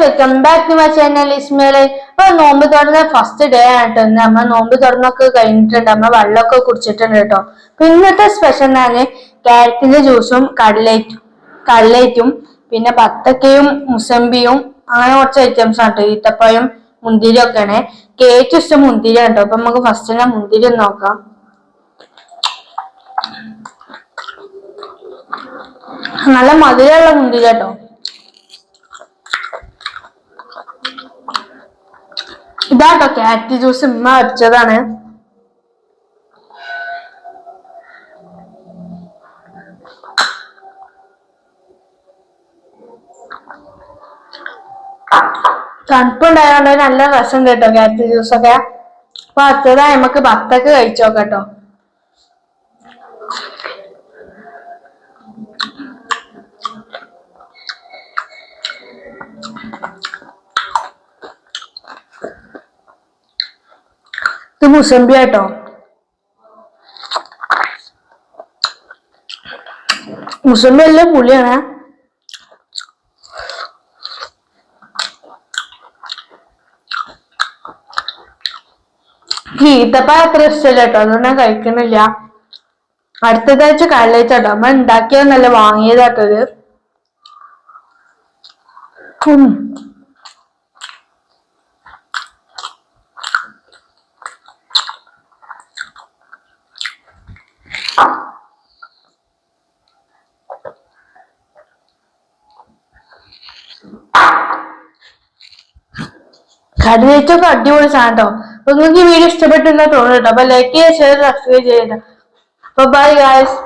Welcome back to my channel Ismail അപ്പൊ നോമ്പ് തുറന്ന ഫസ്റ്റ് ഡേ ആയിട്ട് നമ്മൾ നമ്മ നോമ്പ് തുറന്നൊക്കെ കഴിഞ്ഞിട്ടുണ്ട്. നമ്മ വെള്ളമൊക്കെ കുടിച്ചിട്ടുണ്ട് കേട്ടോ ഇന്നത്തെ സ്പെഷ്യൽ എന്നാണ് ക്യാരറ്റിന്റെ ജ്യൂസും കടലേറ്റും കടലേറ്റും പിന്നെ പത്തക്കയും മുസമ്പിയും അങ്ങനെ കുറച്ച് ഐറ്റംസ് ആണ് കേട്ടോ ഈത്തപ്പഴം മുന്തിരി ഒക്കെയാണ് ആണ്. ഏറ്റവും ഇഷ്ടം മുന്തിരി കേട്ടോ അപ്പൊ നമുക്ക് ഫസ്റ്റ് തന്നെ മുന്തിരി നോക്കാം. നല്ല മധുരമുള്ള മുന്തിരി കേട്ടോ ഇതാട്ടോ കാറ്റ് ജ്യൂസ് ഉമ്മ അടിച്ചതാണ് തണുപ്പുണ്ടായതുകൊണ്ട് നല്ല രസം കേട്ടോ കാറ്റ് ജ്യൂസ് ഒക്കെ. അപ്പൊ അടുത്തതായി നമുക്ക് കഴിച്ചോ കഴിച്ചു ഇത് മുസമ്പി കേട്ടോ മുസമ്പി എല്ലാം പുളിയാണ്. ഈത്തപ്പ അത്ര ഇഷ്ടമല്ല കേട്ടോ അതുകൊണ്ട് ഞാൻ കഴിക്കണില്ല. അടുത്തതാഴ്ച കടലേറ്റാട്ടോ നമ്മൾ ഉണ്ടാക്കിയതെന്നല്ല വാങ്ങിയതാട്ടോ ഇത്. ഉം. ഒക്കെ അടിപൊളി സാധനം നിങ്ങൾക്ക് ഈ വീഡിയോ ഇഷ്ടപ്പെട്ടെന്നാ തോന്നുന്നു കേട്ടോ. അപ്പൊ ലൈക്ക് ചെയ്യുക ഷെയർ സബ്സ്ക്രൈബ് ചെയ്യുക അപ്പൊ ബൈ ഗായ്സ്